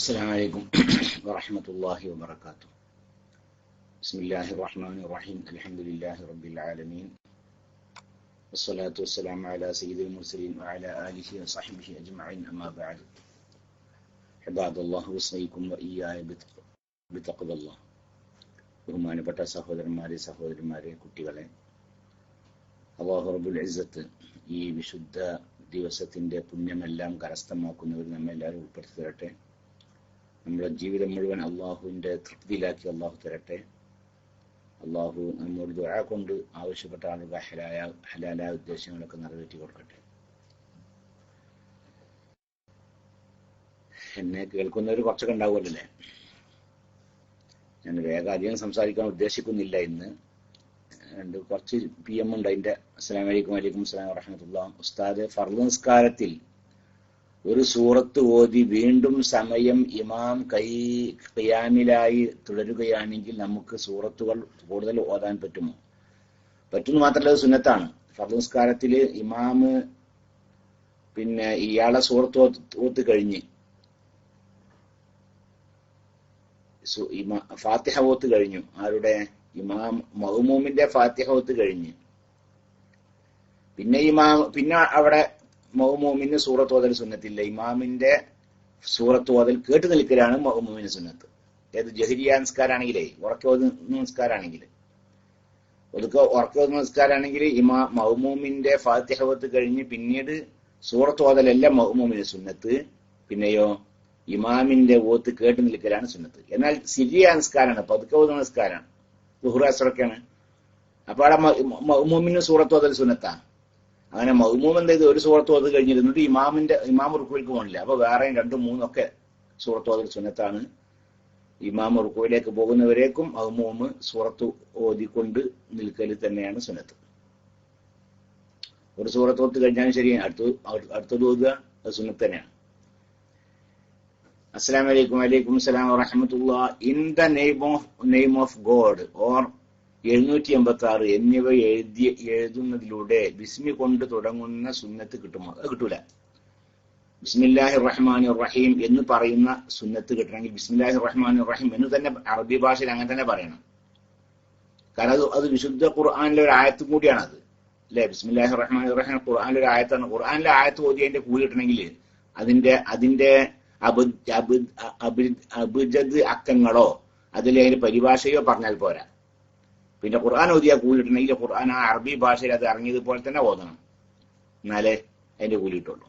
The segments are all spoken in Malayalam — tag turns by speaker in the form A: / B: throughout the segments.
A: السلام عليكم ورحمة الله وبركاته بسم الله الرحمن الرحيم الحمد لله رب العالمين والصلاة والسلام على سيد المرسلين وعلى آله وصحبه أجمعين أما بعد عباد الله وصيكم وإياي بتق- بتقوى الله ബഹുമാനപ്പെട്ട സഹോദരന്മാരെ സഹോദരിമാരെ കുട്ടികളെ അള്ളാഹു റബുൽ ഇസ്സത്ത് ഈ വിശുദ്ധ ദിവസത്തിന്റെ പുണ്യമെല്ലാം കരസ്ഥമാക്കുന്നവർ നമ്മെല്ലാവരും ഉൾപ്പെടുത്തി തരട്ടെ നമ്മുടെ ജീവിതം മുഴുവൻ അള്ളാഹുവിന്റെ തൃപ്തിയിലാക്കി അള്ളാഹു തരട്ടെ. അള്ളാഹു നമ്മോട് ദുആ കൊണ്ട് ആവശ്യപ്പെട്ട ആളുകൾ ഹലായ ഹലാലായ ഉദ്ദേശങ്ങളൊക്കെ നിറവേറ്റി കൊടുക്കട്ടെ. എന്നെ കേൾക്കുന്നവർ കുറച്ചൊക്കെ ഉണ്ടാവുമല്ലേ ഞാൻ വേഗം അധികം സംസാരിക്കാൻ ഉദ്ദേശിക്കുന്നില്ല ഇന്ന്. രണ്ട് കുറച്ച് പി എം ഉണ്ട് അതിന്റെ. അസ്സലാം വലൈക്കും വലൈക്കും അസ്സലാം വറഹമത്തുള്ള ഉസ്താദ് ഫർദ് നിസ്കാരത്തിൽ ഒരു സൂറത്ത് ഓതി വീണ്ടും സമയം ഇമാം കൈ ഖിയാമിലായി തുടരുകയാണെങ്കിൽ നമുക്ക് സൂറത്തുകൾ കൂടുതൽ ഓതാൻ പറ്റുമോ? പറ്റുന്ന മാത്രമല്ല സുന്നത്താണ്. ഫർദ് നിസ്കാരത്തിൽ ഇമാമ് പിന്നെ ഇയാളെ സൂറത്ത് ഓത്ത് കഴിഞ്ഞ് ഫാത്തിഹ ഓത്ത് കഴിഞ്ഞു. ആരുടെ? ഇമാം മഹ്മൂമിന്റെ ഫാത്തിഹ ഓത്ത് കഴിഞ്ഞ്. പിന്നെ ഇമാം പിന്നെ അവിടെ മഹ്മൂമിന് സൂറത്ത് ഓതൽ സുന്നത്തില്ല. ഇമാമിന്റെ സൂറത്ത് ഓതൽ കേട്ട് നിൽക്കലാണ് മഹ്മൂമിന് സുന്നത്ത്. ഏത് ജഹരിയ നിസ്കാരാണെങ്കിലേ ഉറക്കോത് നിസ്കാരാണെങ്കിൽ ഒതുക്കെ ഒതുങ്ങുന്ന നിസ്കാരാണെങ്കിൽ ഇമാ മഹ്മൂമിന്റെ ഫാത്യഹവത്ത് കഴിഞ്ഞ് പിന്നീട് സൂറത്ത് ഓതലല്ല മഹ്മൂമിന് സുന്നത്ത്. പിന്നെയോ ഇമാമിന്റെ ഓത്ത് കേട്ട് നിൽക്കലാണ് സുന്നത്ത്. എന്നാൽ സിരിയ നിസ്കാരാണ് പതുക്കെ ഓതുന്ന നിസ്കാരാണ്. ബുഹുറാസുറക്കാണ് അപ്പൊ അവിടെ മഹ്മൂമിന് സൂറത്ത് ഓതൽ സുന്നത്താ. അങ്ങനെ മഹ്മൂം എന്ത് ചെയ്തു? ഒരു സൂറത്ത് അത് കഴിഞ്ഞിരുന്നത് ഇമാമിന്റെ ഇമാം റുക്കുവിലേക്ക് പോകണില്ല. അപ്പൊ വേറെയും രണ്ടും മൂന്നൊക്കെ സുഹൃത്തു അതിൽ സുന്നത്താണ്. ഇമാം റുക്കുവിലേക്ക് പോകുന്നവരേക്കും മഹ്മൂമ് സൂറത്ത് ഓതിക്കൊണ്ട് നിൽക്കൽ തന്നെയാണ് സുന്നത്ത്. ഒരു സൂറത്ത് ഓത്ത് കഴിഞ്ഞാലും ശരി അടുത്ത അടുത്തത് ഓതുക അത് സുന്നത്ത് തന്നെയാണ്. അസ്സാം വലൈക്കും വലൈക്കും അസ്സലാം വറഹമത്തുള്ള in the name of name of God or എഴുന്നൂറ്റി എൺപത്തി ആറ് എന്നിവ എഴുതി എഴുതുന്നതിലൂടെ ബിസ്മി കൊണ്ട് തുടങ്ങുന്ന സുന്നത്ത് കിട്ടുമോ? അത് കിട്ടൂല. ബിസ്മില്ലാഹി റഹ്മാൻ റഹീം എന്ന് പറയുന്ന സുന്നത്ത് കിട്ടണമെങ്കിൽ ബിസ്മില്ലാഹി റഹ്മാൻ റഹീം എന്ന് തന്നെ അറബി ഭാഷയിൽ അങ്ങനെ തന്നെ പറയണം. കാരണം അത് അത് വിശുദ്ധ ഖുർആാനിലെ ഒരു ആയത്തും കൂടിയാണ് അത് അല്ലെ? ബിസ്മില്ലാഹി റഹ്മാൻ റഹീം ഖുർആാനിലെ ഒരു ആയത്താണ് ഖുർആാനിലെ ആയത്ത് ഓതി അതിന്റെ കൂലി കിട്ടണമെങ്കിൽ അതിന്റെ അതിന്റെ അബു അബുജ് അബു അബുജദ് അക്കങ്ങളോ അതിലെ അതിന്റെ പരിഭാഷയോ പറഞ്ഞാൽ പോരാ. പിന്നെ ഖുർആൻ ഓതിയാൽ കൂലി കിട്ടണമെങ്കിൽ ഖുർആൻ ആ അറബി ഭാഷയിൽ അത് ഇറങ്ങിയതുപോലെ തന്നെ ഓതണം. എന്നാലേ അതിന്റെ കൂലി കിട്ടുള്ളൂ.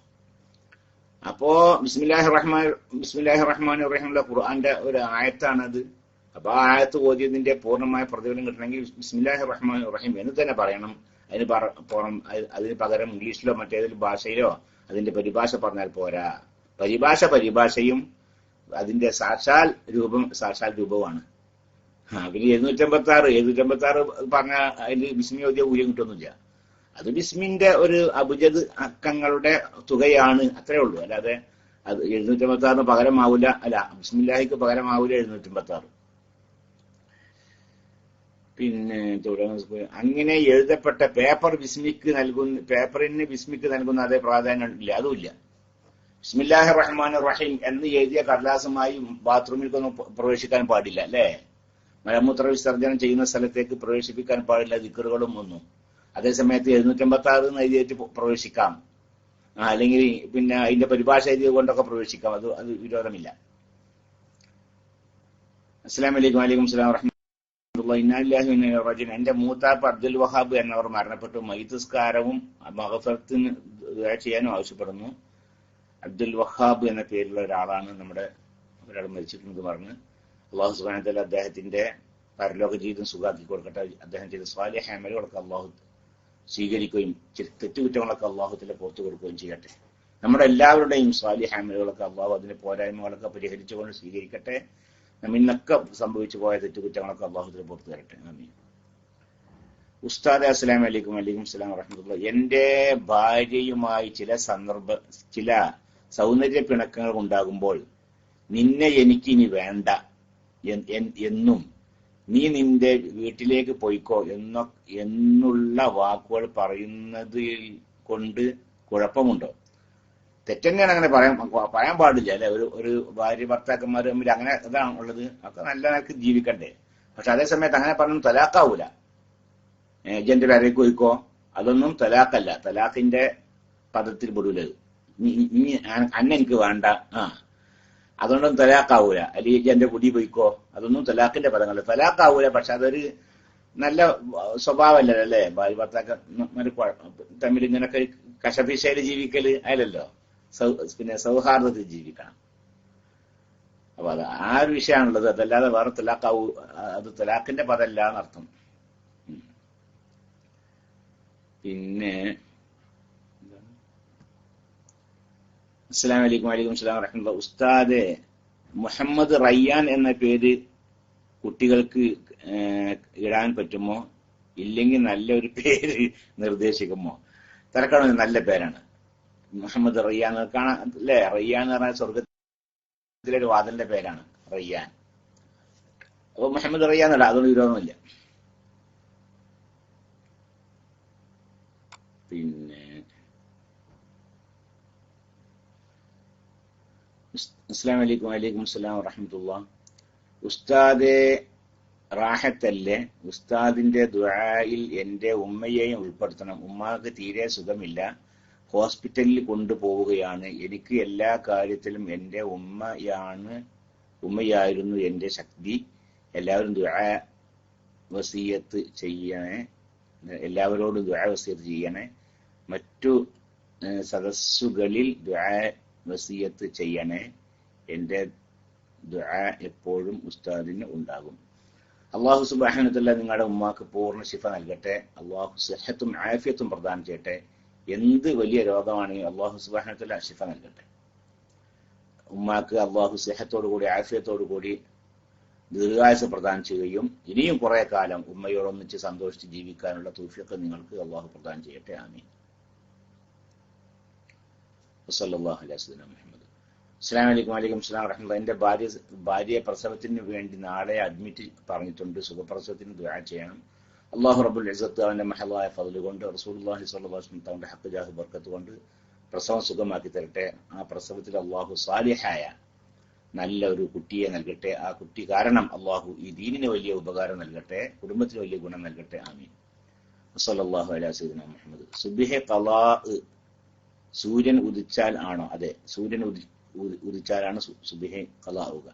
A: അപ്പോ ബിസ്മില്ലാഹി റഹ്മാൻ ബിസ്മില്ലാഹി റഹ്മാൻ റഹീമുള്ള ഖുർആന്റെ ഒരു ആയത്താണത്. അപ്പൊ ആ ആയത്ത് ഓതിയതിന്റെ പൂർണമായ പ്രതിഫലം കിട്ടണമെങ്കിൽ ബിസ്മില്ലാഹി റഹ്മാൻ റഹീം എന്ന് തന്നെ പറയണം. അതിന് പറ- അതിന് പകരം ഇംഗ്ലീഷിലോ മറ്റേതൊരു ഭാഷയിലോ അതിന്റെ പരിഭാഷ പറഞ്ഞാൽ പോരാ. പരിഭാഷ പരിഭാഷയും അതിന്റെ സാക്ഷാൽ രൂപം സാക്ഷാൽ രൂപമാണ് ആ, പിന്നെ എഴുന്നൂറ്റമ്പത്തി ആറ് ആറ് പറഞ്ഞ അതിൽ ബിസ്മി ഓതിയ ഊര്യം കിട്ടുന്നില്ല. അത് ബിസ്മിന്റെ ഒരു അബുജത് അക്കങ്ങളുടെ തുകയാണ് അത്രേ ഉള്ളൂ. അല്ലാതെ അത് എഴുന്നൂറ്റമ്പത്തി ആറിന് പകരമാവില്ല അല്ല ബിസ്മില്ലാഹിക്ക് പകരമാവില്ല എഴുന്നൂറ്റമ്പത്തി ആറ് പിന്നെ അങ്ങനെ എഴുതപ്പെട്ട പേപ്പർ ബിസ്മിക്ക് നൽകുന്ന പേപ്പറിന് ബിസ്മിക്ക് നൽകുന്ന അതേ പ്രാധാന്യം ഇല്ല അതുമില്ല ബിസ്മില്ലാഹി റഹ്മാൻ റഹീം എന്ന് എഴുതിയ കടലാസുമായി ബാത്റൂമിൽ ഒന്നും പ്രവേശിക്കാൻ പാടില്ല അല്ലേ? മലമൂത്ര വിസർജനം ചെയ്യുന്ന സ്ഥലത്തേക്ക് പ്രവേശിപ്പിക്കാൻ പാടില്ല ദിക്കറുകളും ഒന്നും അതേസമയത്ത് എഴുന്നൂറ്റമ്പത്തി ആറ് എഴുതിയിട്ട് പ്രവേശിക്കാം. അല്ലെങ്കിൽ പിന്നെ അതിന്റെ പരിഭാഷ എഴുതിയത് കൊണ്ടൊക്കെ പ്രവേശിക്കാം. അത് അത് വിരോധമില്ല. അസ്സാം വലൈക്കും വലൈക്കും സ്ലാം ഇലൈഹി എന്റെ മൂത്താപ്പ് അബ്ദുൽ വഹാബ് എന്നവർ മരണപ്പെട്ടു. മൈതസ്കാരവും മഹഫത്തിന് ചെയ്യാനും ആവശ്യപ്പെടുന്നു. അബ്ദുൽ വഹാബ് എന്ന പേരുള്ള ഒരാളാണ് നമ്മുടെ ഒരാൾ മരിച്ചിട്ടുണ്ടെന്ന് പറഞ്ഞ്. അള്ളാഹു സുബാനത്തല അദ്ദേഹത്തിന്റെ പരലോക ജീവിതം സുഖാക്കി കൊടുക്കട്ടെ. അദ്ദേഹം ചെയ്ത സ്വാലിഹ അമലുകളൊക്കെ അള്ളാഹു സ്വീകരിക്കുകയും തെറ്റുകുറ്റങ്ങളൊക്കെ അള്ളാഹുത്തിലെ പുറത്തു കൊടുക്കുകയും ചെയ്യട്ടെ. നമ്മുടെ എല്ലാവരുടെയും സ്വാലിഹ അമലുകളൊക്കെ അള്ളാഹു അതിന്റെ പോരായ്മകളൊക്കെ പരിഹരിച്ചുകൊണ്ട് സ്വീകരിക്കട്ടെ. നമ്മൾ ഇന്നൊക്കെ സംഭവിച്ചു പോയ തെറ്റുകുറ്റങ്ങളൊക്കെ അള്ളാഹുത്തിലെ പുറത്തു തരട്ടെ. നന്ദി ഉസ്താദ് അസ്സലാം അലൈക്കും. അലൈക്കും സ്ലാം വറഹമുല്ല എന്റെ ഭാര്യയുമായി ചില സന്ദർഭ ചില സൗന്ദര്യ പിണക്കങ്ങൾ ഉണ്ടാകുമ്പോൾ നിന്നെ എനിക്ക് ഇനി വേണ്ട. എന്നും നീ നിന്റെ വീട്ടിലേക്ക് പോയിക്കോ എന്ന എന്നുള്ള വാക്കുകൾ പറയുന്നതിൽ കൊണ്ട് കുഴപ്പമുണ്ടോ? തെറ്റന്നെയാണ് അങ്ങനെ പറയാൻ പറയാൻ പാടില്ല അല്ലെ? ഒരു ഒരു ഭാര്യ ഭർത്താക്കന്മാർ തമ്മിൽ അങ്ങനെ ഇതാണ് ഉള്ളത്. ഒക്കെ നല്ല നിലയ്ക്ക് ജീവിക്കണ്ടേ. പക്ഷെ അതേ സമയത്ത് അങ്ങനെ പറഞ്ഞു തലാക്കാവൂല. ഏജന്റ് വരേക്ക് പോയിക്കോ. അതൊന്നും തലാക്കല്ല. തലാഖിന്റെ പദത്തിൽ പെടൂലത് അന്ന എനിക്ക് വേണ്ട. ആ. അതുകൊണ്ടൊന്നും തലാക്കാവൂല അല്ലെങ്കിൽ എന്റെ കുടി പോയിക്കോ. അതൊന്നും തലാഖിന്റെ പദങ്ങളല്ല. തലാക്കാവൂല പക്ഷെ അതൊരു നല്ല സ്വഭാവമല്ലേ അല്ലേ? ഭാര്യ ഭർത്താക്കന്മാർ തമ്മിൽ ഇങ്ങനൊക്കെ കശപിശയിൽ ജീവിക്കൽ അല്ലല്ലോ. പിന്നെ സൗഹാർദ്ദത്തിൽ ജീവിക്കണം. അപ്പൊ അത് ആ ഒരു വിഷയമാണുള്ളത്. അതല്ലാതെ വേറെ തലാക്കാവൂ അത് തലാഖിന്റെ പദമല്ല എന്നർത്ഥം. പിന്നെ അസ്സാം വലൈക്കും വലൈക്കും സ്ലാം വരഹമുല്ല ഉസ്താദ്. മുഹമ്മദ് റയ്യാൻ എന്ന പേര് കുട്ടികൾക്ക് ഇടാൻ പറ്റുമോ? ഇല്ലെങ്കിൽ നല്ലൊരു പേര് നിർദ്ദേശിക്കുമോ? തിരക്കണം? നല്ല പേരാണ്. മുഹമ്മദ് റയ്യാൻ കാണാൻ അല്ലേ? റയ്യാൻ എന്ന് പറഞ്ഞാൽ സ്വർഗത്തിലെ ഒരു വാദന്റെ പേരാണ്. റയ്യാൻ. അപ്പൊ മുഹമ്മദ് റയ്യാൻ അല്ല അതൊന്നും വിരോധമില്ല. പിന്നെ അസ്സാം വലൈക്കും വലൈക്കും അസ്സലാം വറഹമത്തുള്ള. ഉസ്താദെ റാഹത്തല്ലേ? ഉസ്താദിന്റെ ദുആയിൽ എന്റെ ഉമ്മയെയും ഉൾപ്പെടുത്തണം. ഉമ്മാക്ക് തീരെ സുഖമില്ല. ഹോസ്പിറ്റലിൽ കൊണ്ടുപോവുകയാണ്. എനിക്ക് എല്ലാ കാര്യത്തിലും എന്റെ ഉമ്മയാണ് ഉമ്മയായിരുന്നു എന്റെ ശക്തി. എല്ലാവരും ദുആ വസീയത്ത് ചെയ്യണേ. എല്ലാവരോടും ദുആ വസീയത്ത് ചെയ്യണേ. മറ്റു സദസ്സുകളിൽ ദുആ വസീയത്ത് ചെയ്യണേ. എന്റെ ദുആ എപ്പോഴും ഉസ്താദിന് ഉണ്ടാകും. അള്ളാഹു സുബാഹനത്തല്ല നിങ്ങളുടെ ഉമ്മാക്ക് പൂർണ ശിഫ നൽകട്ടെ. അള്ളാഹു സെഹത്തും ആഫിയത്തും പ്രദാനം ചെയ്യട്ടെ. എന്ത് വലിയ രോഗമാണെങ്കിലും അള്ളാഹു സുബാഹനത്തല്ല ശിഫ നൽകട്ടെ. ഉമ്മാക്ക് അള്ളാഹു സെഹത്തോടു കൂടി ആഫിയത്തോടു കൂടി ദീർഘായുസ് പ്രദാനം ചെയ്യുകയും ഇനിയും കുറെ കാലം ഉമ്മയോടൊന്നിച്ച് സന്തോഷിച്ച് ജീവിക്കാനുള്ള തൂഫിയൊക്കെ നിങ്ങൾക്ക് അള്ളാഹു പ്രദാനം ചെയ്യട്ടെ. ആമീൻ. വസല്ലാഹു അലൈഹി മുഹമ്മദ്. അസ്സാം വലൈക്കും വലൈക്കും സ്ലാം വറഹമുല്ല എന്റെ ഭാര്യ ഭാര്യയെ പ്രസവത്തിന് വേണ്ടി നാളെ അഡ്മിറ്റ് പറഞ്ഞിട്ടുണ്ട്. സുഖപ്രസവത്തിന് ദുആ ചെയ്യണം. അള്ളാഹു റബുൽ ഇസത്ത് അവന്റെ മഹലായ ഫതിൽ കൊണ്ട് റസൂലുള്ളാഹി സ്വല്ലാസ്ലം തന്റെ ഹക്ക് ജാഹ് ബർക്കത്ത് കൊണ്ട് പ്രസവം സുഖമാക്കി തരട്ടെ. ആ പ്രസവത്തിൽ അള്ളാഹു സാലിഹായ നല്ല ഒരു കുട്ടിയെ നൽകട്ടെ. ആ കുട്ടി കാരണം അള്ളാഹു ഈ ദീനിന് വലിയ ഉപകാരം നൽകട്ടെ. കുടുംബത്തിന് വലിയ ഗുണം നൽകട്ടെ. ആമീൻ. വസല്ലല്ലാഹു അലാ സീദിന മുഹമ്മദ്. സുബിഹെ കലാ സൂര്യൻ ഉദിച്ചാൽ ആണോ? അതെ സൂര്യൻ ഉദി ഉദിച്ചാലാണ് സുബിഹ കളാവുക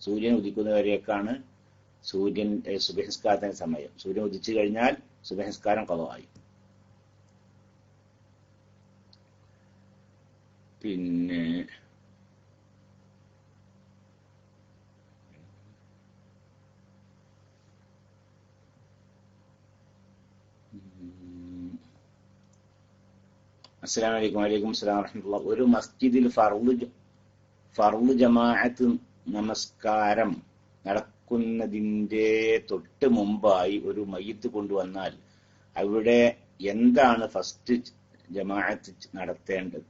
A: സൂര്യൻ ഉദിക്കുന്നവരേക്കാണ് സൂര്യൻ സുബഹിസ്കാരത്തിന്റെ സമയം. സൂര്യൻ ഉദിച്ചു കഴിഞ്ഞാൽ സുബഹിസ്കാരം കളവായി പിന്നെ അസ്സാം വലൈക്കും വലൈക്കും അസ്സലാം വറഹമത്തുള്ള ഒരു മസ്ജിദിൽ ഫർദ് ഫർദ് ജമാഅത്ത് നമസ്കാരം നടക്കുന്നതിന്റെ തൊട്ട് മുമ്പായി ഒരു മയ്യത്ത് കൊണ്ടുവന്നാൽ അവിടെ എന്താണ് ഫസ്റ്റ് ജമാഅത്ത് നടത്തേണ്ടത്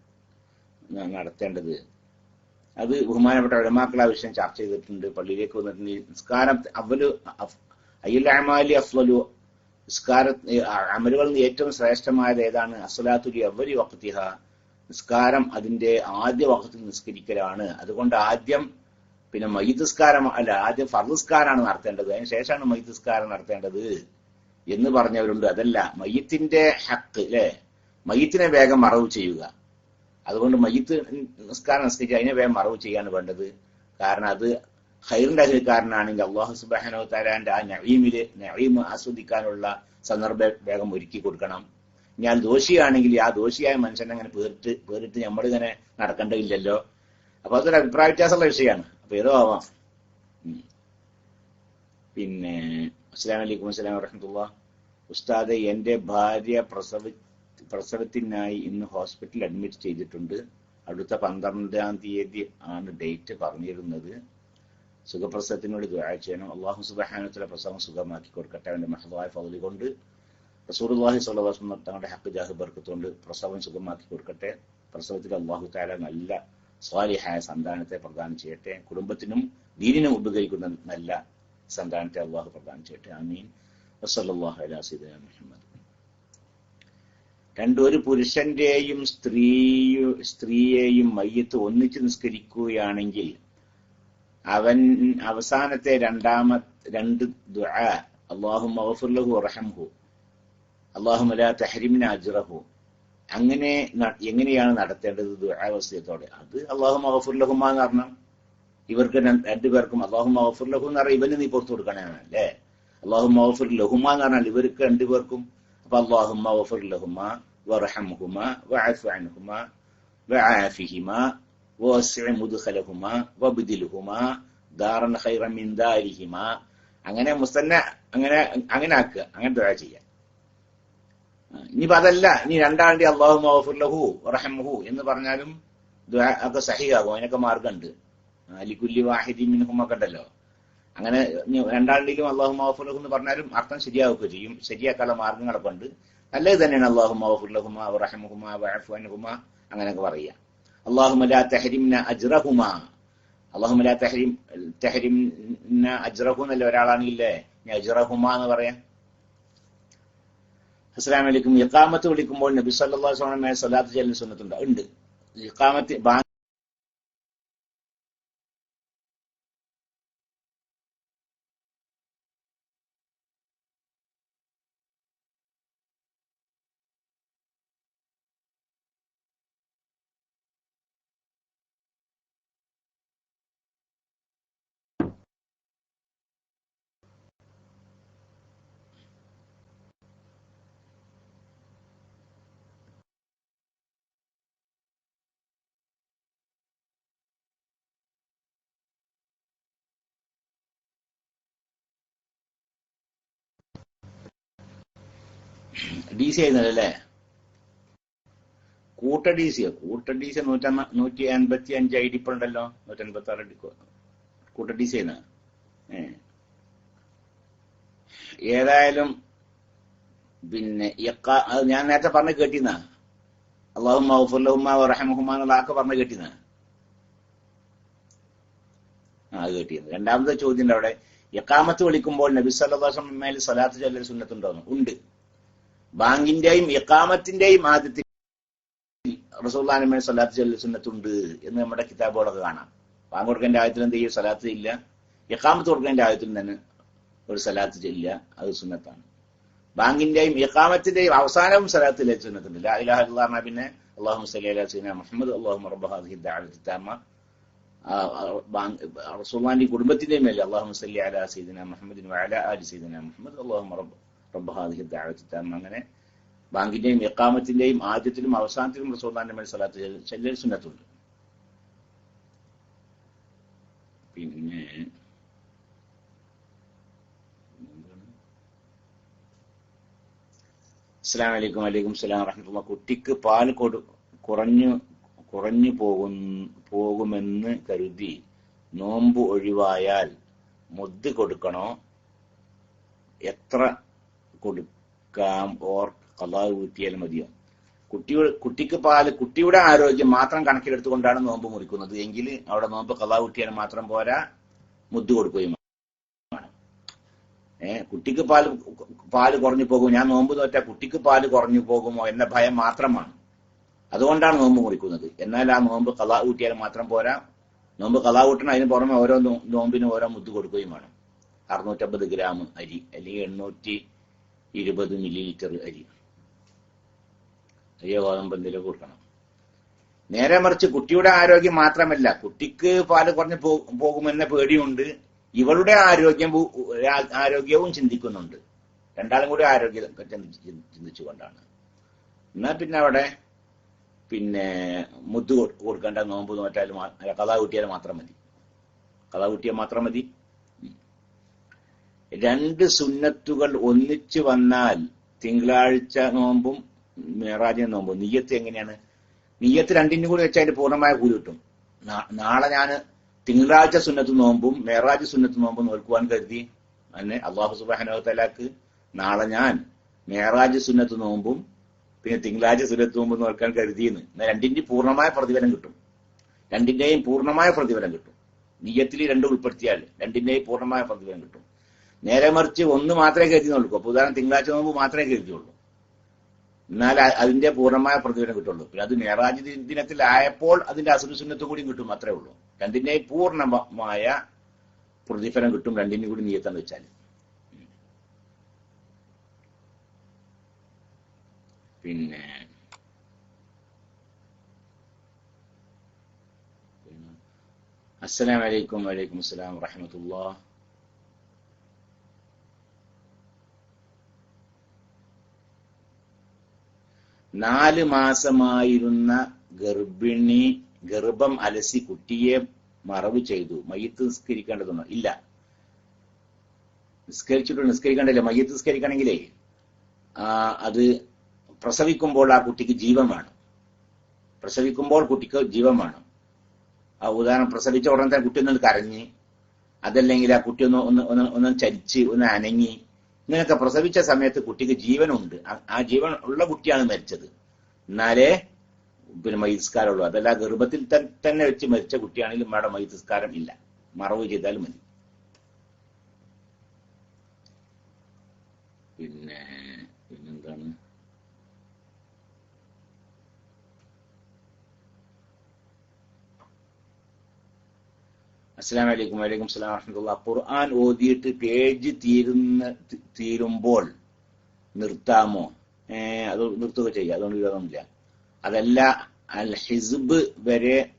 A: നടത്തേണ്ടത്? അത് ബഹുമാനപ്പെട്ട ഉലമാക്കൾ ആ വിഷയം ചർച്ച ചെയ്തിട്ടുണ്ട്. പള്ളിയിലേക്ക് വന്നിട്ടുണ്ട്. നിസ്കാരം അവൽ അയ്യലി അഫ്ലലു നിസ്കാര അമലുകളിൽ ഏറ്റവും ശ്രേഷ്ഠമായത് ഏതാണ്? അസ്വലാത്തുലി അവരി വക്തിഹ നിസ്കാരം അതിന്റെ ആദ്യ വക്കത്തിൽ നിസ്കരിക്കലാണ്. അതുകൊണ്ട് ആദ്യം പിന്നെ മൈതസ്കാരം അല്ല ആദ്യം ഫർദസ്കാരാണ് നടത്തേണ്ടത്. അതിന് ശേഷമാണ് മൈതസ്കാരം നടത്തേണ്ടത് എന്ന് പറഞ്ഞവരുണ്ട്. അതല്ല മയ്യത്തിന്റെ ഹക്ക് അല്ലെ? മയ്യത്തിനെ വേഗം മറവ് ചെയ്യുക. അതുകൊണ്ട് മയ്യത്ത് നിസ്കാരം നിസ്കരിക്കുക അതിനെ വേഗം മറവ് ചെയ്യാണ് വേണ്ടത്. കാരണം അത് ഹൈറിന്റെ അഹരിക്കാരനാണെങ്കിൽ അള്ളാഹു സുബാനോ തരാന്റെ ആ നഴീമിൽ നഴീം ആസ്വദിക്കാനുള്ള സന്ദർഭം വേഗം ഒരുക്കി കൊടുക്കണം. ഞാൻ ദോഷിയാണെങ്കിൽ ആ ദോഷിയായ മനുഷ്യനെ അങ്ങനെ പേരിട്ട് പേരിട്ട് നമ്മളിങ്ങനെ നടക്കേണ്ടതില്ലല്ലോ. അപ്പൊ അതൊരു അഭിപ്രായ വ്യത്യാസമുള്ള വിഷയമാണ്. അപ്പൊ ഏതോ ആവാം. പിന്നെ അസ്സാം വലൈക്കും അസ്സലാം വറഹമത്തുള്ള ഉസ്താദ് എന്റെ ഭാര്യ പ്രസവ പ്രസവത്തിനായി ഇന്ന് ഹോസ്പിറ്റലിൽ അഡ്മിറ്റ് ചെയ്തിട്ടുണ്ട്. അടുത്ത പന്ത്രണ്ടാം തീയതി ആണ് ഡേറ്റ് പറഞ്ഞിരുന്നത്. സുഖപ്രസവത്തിനോട് ദുആ ചെയ്യണം. അള്ളാഹു സുബാനത്തിലെ പ്രസവം സുഖമാക്കി കൊടുക്കട്ടെ. അവന്റെ മഹദായ ഫضل കൊണ്ട് അലൈഹി വസല്ലം തങ്ങളുടെ ഹക്ക് ജാഹ് ബർക്കത്തുകൊണ്ട് പ്രസവം സുഖമാക്കി കൊടുക്കട്ടെ. പ്രസവത്തിൽ അള്ളാഹു താല നല്ല സ്വാലിഹായ സന്താനത്തെ പ്രദാനം ചെയ്യട്ടെ. കുടുംബത്തിനും ദീനിനും ഉപകരിക്കുന്ന നല്ല സന്താനത്തെ അള്ളാഹു പ്രദാനം ചെയ്യട്ടെ. ആമീൻ. വസല്ലല്ലാഹു അലാ സയ്യിദിന മുഹമ്മദ്. രണ്ട് ഒരു പുരുഷന്റെയും സ്ത്രീയു സ്ത്രീയെയും മയ്യത്ത് ഒന്നിച്ച് നിസ്കരിക്കുകയാണെങ്കിൽ അവൻ അവസാനത്തെ രണ്ടാമത്തെ രണ്ട് ദുആ അള്ളാഹു മഹഫുല്ലഹു റഹംഹു അള്ളാഹു മല തഹരിമിന അജ്റഹു. അങ്ങനെ എങ്ങനെയാണ് നടത്തേണ്ടത് ദുരാവസ്ഥയത്തോടെ അത് അള്ളാഹു മഹഫുല്ലഹുമ എന്ന് പറഞ്ഞാൽ ഇവർക്ക് രണ്ടു രണ്ടുപേർക്കും അള്ളാഹു മഹഫുർ എന്ന് പറഞ്ഞാൽ ഇവന് നീ പുറത്തു കൊടുക്കണേ അല്ലേ? അള്ളാഹു മഹഫുർ എന്ന് പറഞ്ഞാൽ ഇവർക്ക് രണ്ടുപേർക്കും അപ്പൊ അള്ളാഹു മഹഫുർ മിൻ അങ്ങനെ മുസ്തന്ന അങ്ങനെ അങ്ങനെ ആക്കുക അങ്ങനെ ദുആ ചെയ്യാം ആ, ഇനിയിപ്പോ അതല്ല. ഇനി രണ്ടാണ്ടി അള്ളാഹു മഹഫുല്ലഹു ലഹു റഹമുഹു എന്ന് പറഞ്ഞാലും ഒക്കെ സഹിയാകും അതിനൊക്കെ മാർഗമുണ്ട് അലിക്കുല്ലി വാഹിദി മിൻഹുമൊക്കെ ഉണ്ടല്ലോ. അങ്ങനെ രണ്ടാണ്ടിലും അള്ളാഹു മഹഫുല്ലഹു എന്ന് പറഞ്ഞാലും അർത്ഥം ശരിയാവുക ചെയ്യും. ശരിയാക്കാനുള്ള മാർഗങ്ങളൊക്കെ ഉണ്ട്. നല്ലത് തന്നെയാണ് അള്ളാഹു മഹഫുലഹുമ റഹമുഹുമ വഅഫുഅൻഹുമ അങ്ങനെയൊക്കെ പറയുക. അള്ളാഹു ലാ തഹരിംന അജ്റഹുമ. അള്ളാഹു ലാ തഹരിം തഹരിംന അജ്റഹു എന്നല്ല ഒരാളാണെങ്കിലേ അജ്റഹുമ എന്ന് പറയാം. അസ്സലാമു അലൈക്കും. ഇഖാമത്ത് വിളിക്കുമ്പോൾ നബി അലൈഹി വസല്ലം സ്വലാത്ത് ചെല്ലുന്ന സുന്നത്തുണ്ട്. ഉണ്ട്. ഇഖാമത്ത് ഡി സി ആയിരുന്നല്ലേ? കൂട്ട ഡി സി കൂട്ട ഡി സി നൂറ്റ നൂറ്റി അൻപത്തി അഞ്ച് ഐ ഡി ഉണ്ടല്ലോ. നൂറ്റി അൻപത്തി ആറ് കൂട്ട ഡി സി ഏ. ഏതായാലും പിന്നെ അത് ഞാൻ നേരത്തെ പറഞ്ഞ് കേട്ടിന്ന അള്ളാഹു മഹഫുല്ലഹുമ റഹമുഹുമ എന്നുള്ള ആക്കെ പറഞ്ഞ് കേട്ടിന്ന ആ കേട്ടിരുന്നു. രണ്ടാമത്തെ ചോദ്യം അവിടെ? യക്കാമത്ത് വിളിക്കുമ്പോൾ നബി സല്ലാസം മേൽ സ്വലാത്ത് ചൊല്ലൽ സുന്നത്തുണ്ടോന്ന് ഉണ്ട്. ബാങ്കിന്റെയും ഇക്കാമത്തിന്റെയും ആദ്യത്തിൽ റസൂല്ലാനുമേൽ സലാത്ത് ചൊല്ലൽ സുന്നത്തുണ്ട് എന്ന് നമ്മുടെ കിതാബുകളൊക്കെ കാണാം. ബാങ്ക് കൊടുക്കേണ്ട ആയത്തിൽ എന്ത് ചെയ്യും? സലാത്ത് ഇല്ല. ഇക്കാമത്ത് കൊടുക്കേണ്ട ആയത്തിൽ തന്നെ ഒരു സലാത്ത് ചെല്ലുക. അത് സുന്നത്താണ്. ബാങ്കിന്റെയും ഇക്കാമത്തിന്റെയും അവസാനവും സലാത്തിൽ സുന്നത്തുണ്ട്. ലാ ഇലാഹ ഇല്ലല്ലാഹ് പറഞ്ഞാൽ പിന്നെ അള്ളാഹു സല്ലി അലാ സയ്യിദിന മുഹമ്മദ് ദഅവത്തി താമ റസൂലുള്ളാഹിന്റെ കുടുംബത്തിന്റെയും മേലെ അല്ലാഹു സല്ലി അലാ സീദന മുഹമ്മദിൻ വഅലാ ആലി സയ്യിദിന മുഹമ്മദ് അള്ളാഹു റബ്ബ. അങ്ങനെ ബാങ്കിന്റെയും ഇഖാമത്തിന്റെയും ആദ്യത്തിലും അവസാനത്തിലും റസോദാന്റെ മേൽ സലാത്ത് ചെല്ലൽ- സുന്നത്തുണ്ട് പിന്നെ? അസ്സാം വലൈക്കും വലൈക്കും സ്ലാം വറഹമ കുട്ടിക്ക് പാൽ കൊടു കുറഞ്ഞു കുറഞ്ഞു പോകും പോകുമെന്ന് കരുതി നോമ്പ് ഒഴിവായാൽ മുദ്ദ് കൊടുക്കണോ എത്ര കൊടുക്കാം ഓർ കലാവ് ഊറ്റിയാൽ മതിയോ? കുട്ടിയുടെ കുട്ടിക്ക് പാൽ കുട്ടിയുടെ ആരോഗ്യം മാത്രം കണക്കിലെടുത്തുകൊണ്ടാണ് നോമ്പ് മുറിക്കുന്നത്. എങ്കിൽ അവിടെ നോമ്പ് കലാവ് ഊറ്റിയാൽ മാത്രം പോരാ മുദ്ദ് കൊടുക്കുകയും ഏ കുട്ടിക്ക് പാൽ പാൽ കുറഞ്ഞു പോകും ഞാൻ നോമ്പ് നോറ്റാൽ കുട്ടിക്ക് പാൽ കുറഞ്ഞു പോകുമോ എന്ന ഭയം മാത്രമാണ്. അതുകൊണ്ടാണ് നോമ്പ് മുറിക്കുന്നത്. എന്നാൽ ആ നോമ്പ് കലാ ഊട്ടിയാൽ മാത്രം പോരാ നോമ്പ് കലാ ഊട്ടണം അതിന് പുറമെ ഓരോ നോമ്പിനും ഓരോ മുദ്ദ് കൊടുക്കുകയും വേണം. അറുന്നൂറ്റമ്പത് ഗ്രാം അരി അല്ലെങ്കിൽ എണ്ണൂറ്റി ഇരുപത് മില്ലി ലിറ്റർ അരി അരിയോ ഗോതമ്പ് എന്തെങ്കിലും കൊടുക്കണം. നേരെ മറിച്ച് കുട്ടിയുടെ ആരോഗ്യം മാത്രമല്ല കുട്ടിക്ക് പാൽ കുറഞ്ഞു പോകുമെന്ന പേടിയുണ്ട്. ഇവളുടെ ആരോഗ്യം ആരോഗ്യവും ചിന്തിക്കുന്നുണ്ട്. രണ്ടാളും കൂടി ആരോഗ്യം ചിന്തിച്ച് ചിന്തിച്ചുകൊണ്ടാണ്. എന്നാ പിന്നെ അവിടെ പിന്നെ മുത്ത് കൊടുക്കേണ്ട നോമ്പ് നോറ്റാൽ കഥ കൂട്ടിയാൽ മാത്രം മതി. കഥ കൂട്ടിയാൽ മാത്രം മതി. രണ്ട് സുന്നത്തുകൾ ഒന്നിച്ചു വന്നാൽ തിങ്കളാഴ്ച നോമ്പും മേറാജ നോമ്പും. നീയത്ത് എങ്ങനെയാണ്? നീയത്ത് രണ്ടിനും കൂടി വെച്ചാൽ അതിന്റെ പൂർണമായ കൂലി കിട്ടും. നാളെ ഞാൻ തിങ്കളാഴ്ച സുന്നത്ത് നോമ്പും മേറാജ് സുന്നത്ത് നോമ്പും നോൽക്കുവാൻ കരുതി അന്നെ അള്ളാഹു സുബാനോത്തലാക്ക് നാളെ ഞാൻ മേറാജ് സുന്നത്ത് നോമ്പും പിന്നെ തിങ്കളാഴ്ച സുന്നത്ത് നോമ്പും നോക്കാൻ കരുതിയെന്ന്. എന്നാൽ രണ്ടിന്റെയും പൂർണമായ പ്രതിഫലം കിട്ടും. രണ്ടിന്റെയും പൂർണമായ പ്രതിഫലം കിട്ടും. നീയത്തിൽ രണ്ട് ഉൾപ്പെടുത്തിയാൽ രണ്ടിന്റെയും പൂർണമായ പ്രതിഫലം കിട്ടും. നേരെ മറിച്ച് ഒന്ന് മാത്രമേ കരുതി നോക്കൂ അപ്പൊ ഉദാഹരണം തിങ്കളാഴ്ച നോമ്പ് മാത്രമേ കരുതിയുള്ളൂ എന്നാൽ അതിന്റെ പൂർണമായ പ്രതിഫലം കിട്ടുള്ളൂ. പിന്നെ അത് മേറാജ് ദിനത്തിൽ ദിനത്തിലായപ്പോൾ അതിന്റെ അസുരസുന്നത്ത് കൂടി കിട്ടും അത്രേ ഉള്ളൂ. രണ്ടിന്റെ പൂർണമായ പ്രതിഫലം കിട്ടും. രണ്ടിനും കൂടി നീയത്താന്ന് വെച്ചാൽ പിന്നെ അസ്സലാമലൈക്കും വലൈക്കും അസ്സലാം വറഹമത്തുള്ള നാല് മാസമായിരുന്ന ഗർഭിണി ഗർഭം അലസി കുട്ടിയെ മറവ് ചെയ്തു. മയ്യത്ത് നിസ്കരിക്കേണ്ടതൊന്നും ഇല്ല. നിസ്കരിച്ചിട്ട് നിസ്കരിക്കേണ്ടല്ലേ മയ്യത്ത് നിസ്കരിക്കണമെങ്കിലേ അത് പ്രസവിക്കുമ്പോൾ ആ കുട്ടിക്ക് ജീവൻ വേണം. പ്രസവിക്കുമ്പോൾ കുട്ടിക്ക് ജീവൻ വേണം. ആ ഉദാഹരണം പ്രസവിച്ച ഉടനെ തന്നെ കുട്ടി ഒന്ന് കരഞ്ഞ് അതല്ലെങ്കിൽ ആ കുട്ടി ഒന്ന് ഒന്ന് ഒന്ന് ഒന്ന് ചരിച്ച് ഒന്ന് അനങ്ങി ഇങ്ങനെയൊക്കെ പ്രസവിച്ച സമയത്ത് കുട്ടിക്ക് ജീവനുണ്ട്. ആ- ജീവൻ ഉള്ള കുട്ടിയാണ് മരിച്ചത്. എന്നാലേ പിന്നെ മൈസ്കാരമുള്ളൂ. അതല്ല ഗർഭത്തിൽ തന്നെ വെച്ച് മരിച്ച കുട്ടിയാണെങ്കിലും അവിടെ മൈസ്കാരം ഇല്ല. മറവ് ചെയ്താൽ മതി. പിന്നെ അസ്സലാം വലൈക്കും വലൈക്കും സ്ലാം വറഹമത്തുള്ള ഖുർആൻ ഓതിയിട്ട് പേജ് തീരുന്ന തീരുമ്പോൾ നിർത്താമോ? അത് നിർത്തുക ചെയ്യുക അതുകൊണ്ട് വിരോധമില്ല അതല്ല അൽ ഹിസ്ബ് വരെ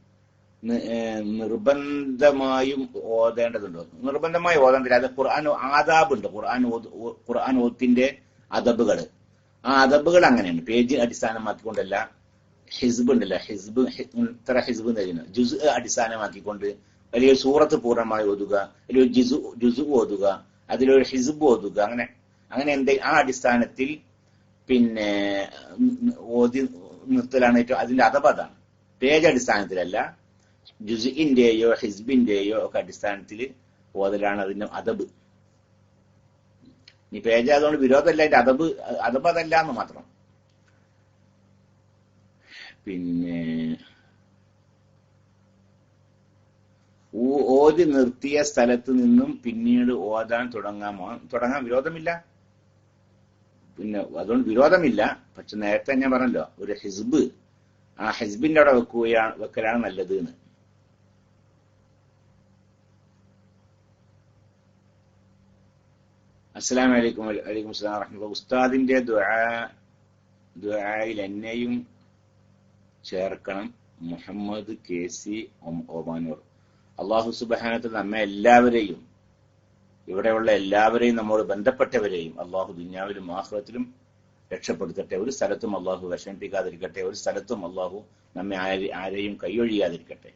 A: നിർബന്ധമായും ഓതേണ്ടതുണ്ട്. നിർബന്ധമായി ഓതേണ്ടതില്ല. അത് ഖുർആൻ ആദാബ് ഉണ്ട് ഖുർആൻ ഖുർആൻ ഓത്തിന്റെ അതബുകൾ ആ അതബുകൾ അങ്ങനെയാണ്. പേജ് അടിസ്ഥാനമാക്കിക്കൊണ്ടല്ല ഹിസ്ബ് ഉണ്ടല്ല. ഹിസ്ബ് ഇത്ര ഹിസ്ബ് പറയുന്നത് ജുസ് അടിസ്ഥാനമാക്കിക്കൊണ്ട് വലിയൊരു സൂറത്ത് പൂർണമായി ഓതുക അല്ലെങ്കിൽ ജിസു ജുസു ഓതുക അതിലൊരു ഹിസുബ് ഓതുക അങ്ങനെ അങ്ങനെ എന്ത് ആ അടിസ്ഥാനത്തിൽ പിന്നെ ഓതി നിർത്തലാണ് ഏറ്റവും അതിന്റെ അതബ് പേജ് അടിസ്ഥാനത്തിലല്ല ജുസുഇന്റെയോ ഹിസ്ബിന്റെയോ ഒക്കെ അടിസ്ഥാനത്തിൽ ഓതലാണ് അതിന്റെ അതബ് ഇനി പേജ് അതുകൊണ്ട് വിരോധമല്ല അതിന്റെ അതബ് അതബ് എന്ന് മാത്രം. പിന്നെ ഓതി നിർത്തിയ സ്ഥലത്ത് നിന്നും പിന്നീട് ഓതാൻ തുടങ്ങാമോ തുടങ്ങാൻ വിരോധമില്ല. പിന്നെ അതുകൊണ്ട് വിരോധമില്ല. പക്ഷെ നേരത്തെ ഞാൻ പറഞ്ഞല്ലോ ഒരു ഹിസ്ബ് ആ ഹിസ്ബിന്റെ അവിടെ വെക്കുകയാണ് വെക്കലാണ് നല്ലത് എന്ന് അസ്സലാം വലൈക്കും വലൈക്കും അസ്സലാം വറഹ്മത്തുള്ളാഹി ഉസ്താദിന്റെ ദുആ ദുആയിൽ എന്നെയും ചേർക്കണം മുഹമ്മദ് കെ സി ഒമാനൂർ. അള്ളാഹു സുബഹാനത്തിൽ നമ്മെ എല്ലാവരെയും ഇവിടെയുള്ള എല്ലാവരെയും നമ്മോട് ബന്ധപ്പെട്ടവരെയും അള്ളാഹു ദുന്യാവിലും ആഹ്ലത്തിലും രക്ഷപ്പെടുത്തട്ടെ. ഒരു സ്ഥലത്തും അള്ളാഹു വിഷമിപ്പിക്കാതിരിക്കട്ടെ. ഒരു സ്ഥലത്തും അള്ളാഹു നമ്മെ ആരെയും കൈയൊഴിയാതിരിക്കട്ടെ.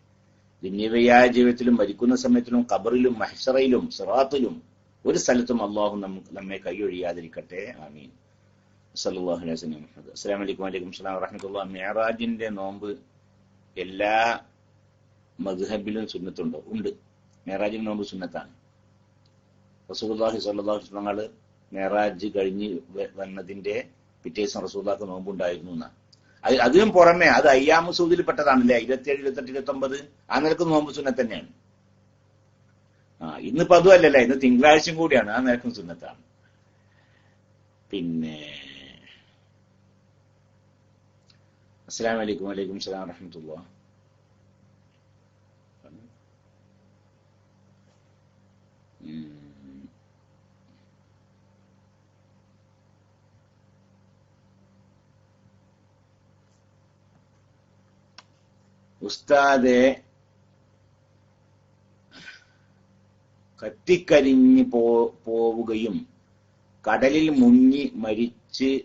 A: ദുന്യവയായ ജീവിതത്തിലും മരിക്കുന്ന സമയത്തിലും കബറിലും മഹ്സറയിലും സിറാത്തിലും ഒരു സ്ഥലത്തും അള്ളാഹു നമുക്ക് നമ്മെ കൈയൊഴിയാതിരിക്കട്ടെ. ആമീൻ. സല്ലല്ലാഹു അലൈഹി വസല്ലം. മുഹമ്മദ് അസ്സലാമു അലൈക്കും വലൈക്കും സ്ലാം നോമ്പ് എല്ലാ മദ്ഹബിലും സുന്നത്തുണ്ടോ ഉണ്ട്. മേറാജിന് നോമ്പ് സുന്നത്താണ്. അലൈഹി വസല്ലം തങ്ങൾ മേറാജ് കഴിഞ്ഞ് വന്നതിന്റെ പിറ്റേ ദിവസം റസൂലുള്ളാഹിക്ക് നോമ്പുണ്ടായിരുന്നു എന്നാണ് അത് അതിനും പുറമെ അത് അയ്യാമു സൂദിൽ പെട്ടതാണല്ലേ ഇരുപത്തിയേഴ് ഇരുപത്തെട്ട് ഇരുപത്തി ഒമ്പത് ആ നിലയ്ക്ക് നോമ്പ് സുന്നത്ത് തന്നെയാണ്. ആ ഇന്നിപ്പോ അതും ഇന്ന് തിങ്കളാഴ്ചയും കൂടിയാണ് ആ നിലക്കും സുന്നത്താണ്. പിന്നെ അസ്സാം വലൈക്കും വലൈക്കും സ്സലാം വറഹമത്തുള്ള ഉസ്താദെ കത്തിക്കരിഞ്ഞു പോ പോവുകയും കടലിൽ മുങ്ങി മരിച്ച്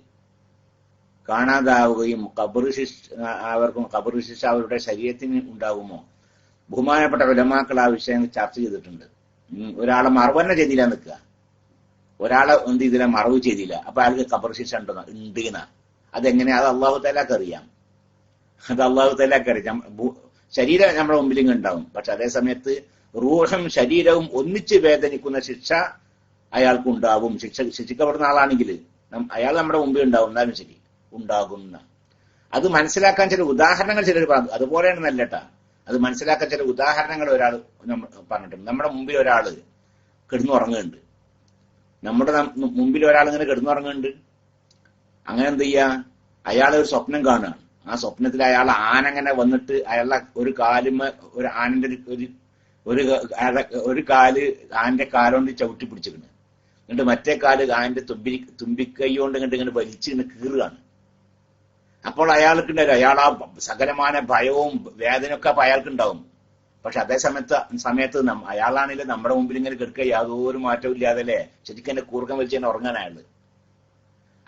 A: കാണാതാവുകയും കബർ ശിക്ഷ അവർക്കും കബർ അവരുടെ ശരീരത്തിന് ഉണ്ടാകുമോ ബഹുമാനപ്പെട്ട വിലമാക്കൾ ആ വിഷയം ചർച്ച ചെയ്തിട്ടുണ്ട്. ഒരാളെ മറവ് തന്നെ ചെയ്തില്ല നിൽക്കുക. ഒരാളെ എന്ത് ചെയ്തില്ല? മറവ് ചെയ്തില്ല. അപ്പൊ അയാൾക്ക് കബർ ശിക്ഷ ഉണ്ടെന്ന? ഉണ്ട് എന്നാ. അത് അള്ളാഹു തലാക്ക് അറിയാം. അത് അള്ളാഹു തലാക്ക് അറിയാം ശരീരം നമ്മുടെ മുമ്പിലും ഉണ്ടാവും. പക്ഷെ അതേ സമയത്ത് റൂഹും ശരീരവും ഒന്നിച്ച് വേദനിക്കുന്ന ശിക്ഷ അയാൾക്ക് ഉണ്ടാവും. ശിക്ഷ ശിക്ഷിക്കപ്പെടുന്ന ആളാണെങ്കിൽ അയാൾ നമ്മുടെ മുമ്പിൽ ഉണ്ടാവും. എന്നാലും ശരി ഉണ്ടാകുന്ന അത് മനസ്സിലാക്കാൻ ചില ഉദാഹരണങ്ങൾ ചിലർ പറഞ്ഞു. അതുപോലെയാണ് നല്ലട്ടാ. അത് മനസ്സിലാക്കാൻ ചില ഉദാഹരണങ്ങൾ ഒരാൾ പറഞ്ഞിട്ടുണ്ട്. നമ്മുടെ മുമ്പിൽ ഒരാൾ കിടന്നുറങ്ങുന്നുണ്ട്. നമ്മുടെ മുമ്പിൽ ഒരാൾ ഇങ്ങനെ കിടന്നുറങ്ങുന്നുണ്ട്. അങ്ങനെ എന്ത് ചെയ്യുക അയാളെ ഒരു സ്വപ്നം കാണുകയാണ്. ആ സ്വപ്നത്തിൽ അയാൾ ആനങ്ങനെ വന്നിട്ട് അയാളെ ഒരു കാലുമ ഒരു ആനന്റെ ഒരു- ഒരു ഒരു കാൽ ആന്റെ കാലുകൊണ്ട് ചവിട്ടി പിടിച്ചിരുന്നു എന്നിട്ട് മറ്റേ കാൽ ആന്റെ തുമ്പി തുമ്പിക്കൈ കൊണ്ട് ഇങ്ങനെ വലിച്ചു ഇങ്ങനെ കീറുകയാണ്. അപ്പോൾ അയാൾക്കുണ്ടല്ലോ അയാൾ ആ സകലമായ ഭയവും വേദനയൊക്കെ അപ്പൊ അയാൾക്കുണ്ടാവും പക്ഷെ അതേ സമയത്ത് സമയത്ത് അയാളാണെങ്കിലും നമ്മുടെ മുമ്പിൽ ഇങ്ങനെ കിടക്കുക യാതൊരു മാറ്റവും ഇല്ലാതെ അല്ലേ? ശരിക്കും എന്റെ കൂർക്കം വലിച്ച് തന്നെ ഉറങ്ങാൻ അയാൾ.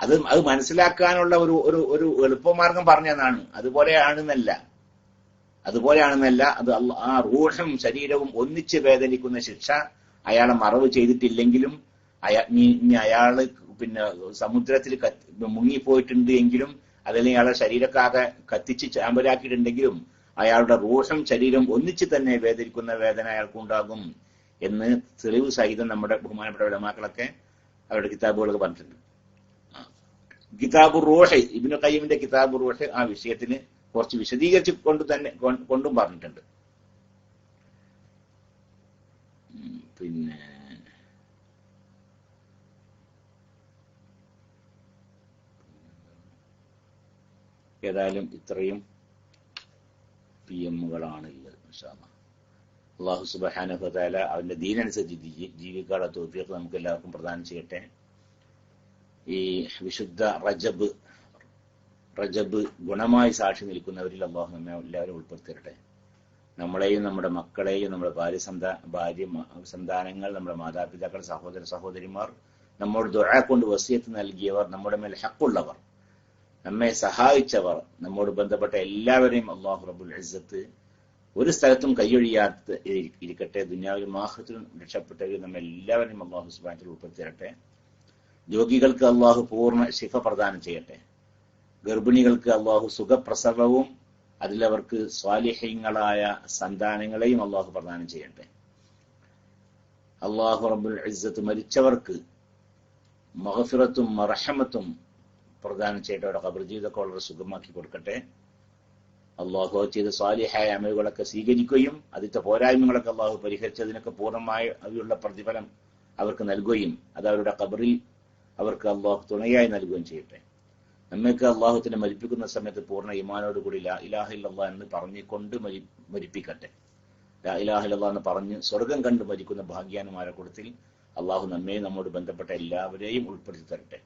A: അത് അത് മനസ്സിലാക്കാനുള്ള ഒരു ഒരു ഒരു എളുപ്പമാർഗം പറഞ്ഞതാണ്. അതുപോലെയാണെന്നല്ല. അതുപോലെയാണെന്നല്ല അത് ആ റൂഹും ശരീരവും ഒന്നിച്ച് വേദനിക്കുന്ന ശിക്ഷ അയാളെ മറവ് ചെയ്തിട്ടില്ലെങ്കിലും അയാ ഇനി- അയാൾ പിന്നെ സമുദ്രത്തിൽ മുങ്ങിപ്പോയിട്ടുണ്ട് എങ്കിലും അതല്ലെങ്കിൽ അയാളെ ശരീരക്കാകെ കത്തിച്ച് ചാമ്പലാക്കിയിട്ടുണ്ടെങ്കിലും അയാളുടെ റൂഹം ശരീരം ഒന്നിച്ച് തന്നെ വേദനിക്കുന്ന വേദന അയാൾക്കുണ്ടാകും എന്ന് തെളിവ് സഹിതം നമ്മുടെ ബഹുമാനപ്പെട്ട വിടമാക്കളൊക്കെ അവരുടെ കിതാബുകളൊക്കെ പറഞ്ഞിട്ടുണ്ട്. കിതാബ് റൂഹ് ഇബിന് കയ്യമിന്റെ കിതാബ് റൂഹ് ആ വിഷയത്തിന് കുറച്ച് വിശദീകരിച്ച് കൊണ്ട് തന്നെ കൊണ്ടും പറഞ്ഞിട്ടുണ്ട് പിന്നെ ഏതായാലും ഇത്രയും പി എമ്മുകളാണ് ഉള്ളത്. അള്ളാഹു സുബാന അവന്റെ ദീനനുസരിച്ച് ജീവിക്കാനുള്ള തോഫിയൊക്കെ നമുക്ക് എല്ലാവർക്കും പ്രദാനം ചെയ്യട്ടെ ഈ വിശുദ്ധ റജബ് റജബ് ഗുണമായി സാക്ഷി നിൽക്കുന്നവരിൽ അള്ളാഹു നമ്മെ എല്ലാവരും ഉൾപ്പെടുത്തിരട്ടെ നമ്മളെയും നമ്മുടെ മക്കളെയും നമ്മുടെ ഭാര്യ സന്താ ഭാര്യ സന്താനങ്ങൾ നമ്മുടെ മാതാപിതാക്കൾ സഹോദര സഹോദരിമാർ നമ്മോട് ദുഴ കൊണ്ട് വസിയത്ത് നൽകിയവർ നമ്മുടെ മേൽ ഹക്കുള്ളവർ നമ്മെ സഹായിച്ചവർ നമ്മോട് ബന്ധപ്പെട്ട എല്ലാവരെയും അള്ളാഹു റബുൽ അസത്ത് ഒരു സ്ഥലത്തും കൈയൊഴിയാത്ത ഇരിക്കട്ടെ. ദുനിയാവിലും മാഹത്തിലും രക്ഷപ്പെട്ടവരും നമ്മെല്ലാവരെയും അള്ളാഹു സുബാനത്തിൽ ഉൾപ്പെടുത്തിരട്ടെ രോഗികൾക്ക് അള്ളാഹു പൂർണ ശിഫ പ്രദാനം ചെയ്യട്ടെ. ഗർഭിണികൾക്ക് അള്ളാഹു സുഖപ്രസവവും അതിലവർക്ക് സ്വാലിഹ്യങ്ങളായ സന്താനങ്ങളെയും അള്ളാഹു പ്രദാനം ചെയ്യട്ടെ. അള്ളാഹു റബുൽ ഇസ്സത്ത് മരിച്ചവർക്ക് മഹഫിറത്തും മറഹമത്തും പ്രദാനം ചെയ്യട്ടെ. അവരുടെ കബർ വളരെ സുഖമാക്കി കൊടുക്കട്ടെ. അള്ളാഹു ചെയ്ത സ്വാലിഹായ അമലുകളൊക്കെ സ്വീകരിക്കുകയും അതിന്റെ പോരായ്മകളൊക്കെ അള്ളാഹു പരിഹരിച്ചതിനൊക്കെ പൂർണമായ അവയുള്ള പ്രതിഫലം അവർക്ക് നൽകുകയും അത് അവരുടെ ഖബറിൽ അവർക്ക് അള്ളാഹു തുണയായി നൽകുകയും ചെയ്യട്ടെ. നമ്മൾക്ക് അള്ളാഹുത്തിനെ മരിപ്പിക്കുന്ന സമയത്ത് പൂർണ ഇമാനോടുകൂടി ലാ ഇലാഹ ഇല്ലല്ലാ എന്ന് പറഞ്ഞുകൊണ്ട് മരി മരിപ്പിക്കട്ടെ. ലാ ഇലാഹ ഇല്ലല്ലാ എന്ന് പറഞ്ഞ് സ്വർഗം കണ്ട് മരിക്കുന്ന ഭാഗ്യാനുമാരെ കൂട്ടത്തിൽ അള്ളാഹു നമ്മെ നമ്മോട് ബന്ധപ്പെട്ട എല്ലാവരെയും ഉൾപ്പെടുത്തി തരട്ടെ.